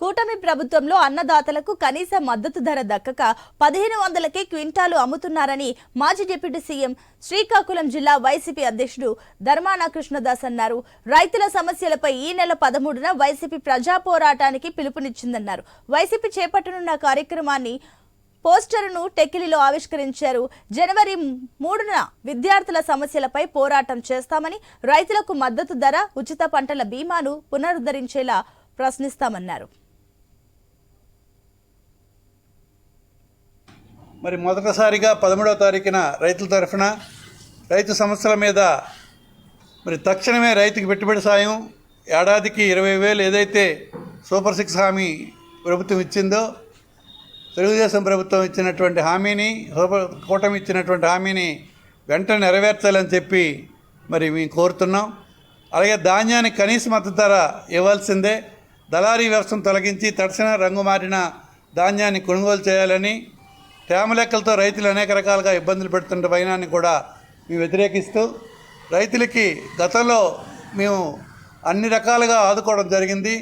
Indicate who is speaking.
Speaker 1: కూటమి ప్రభుత్వంలో అన్నదాతలకు కనీస మద్దతు ధర దక్కక పదిహేను వందలకే క్వింటాలు అమ్ముతున్నారని మాజీ డిప్యూటీ సీఎం శ్రీకాకుళం జిల్లా వైసీపీ అధ్యక్షుడు ధర్మాన కృష్ణదాస్ అన్నారు. రైతుల సమస్యలపై ఈ నెల పదమూడున వైసీపీ ప్రజా పోరాటానికి పిలుపునిచ్చిందన్నారు. వైసీపీ చేపట్టనున్న కార్యక్రమాన్ని పోస్టర్ను టెక్కిలిలో ఆవిష్కరించారు. జనవరి మూడున విద్యార్థుల సమస్యలపై పోరాటం చేస్తామని రైతులకు మద్దతు ధర ఉచిత పంటల బీమాను పునరుద్ధరించేలా ప్రశ్నిస్తామన్నారు.
Speaker 2: మరి మొదటిసారిగా పదమూడవ తారీఖున రైతుల తరఫున రైతు సమస్యల మీద మరి తక్షణమే రైతుకి పెట్టుబడి సాయం. ఏడాదికి ఇరవై వేలు ఏదైతే సూపర్ సిక్స్ హామీ ప్రభుత్వం ఇచ్చిందో తెలుగుదేశం ప్రభుత్వం ఇచ్చినటువంటి హామీని సూపర్ కూటమి ఇచ్చినటువంటి హామీని వెంటనే నెరవేర్చాలని చెప్పి మరి మేము కోరుతున్నాం. అలాగే ధాన్యానికి కనీస మద్దతు ధర ఇవ్వాల్సిందే. దళారీ వ్యవస్థను తొలగించి తక్షణ రంగు మారిన ధాన్యాన్ని కొనుగోలు చేయాలని తేమ లెక్కలతో రైతులు అనేక రకాలుగా ఇబ్బందులు పెడుతున్న వైనాన్ని కూడా మేము వ్యతిరేకిస్తూ రైతులకి గతంలో మేము అన్ని రకాలుగా ఆదుకోవడం జరిగింది.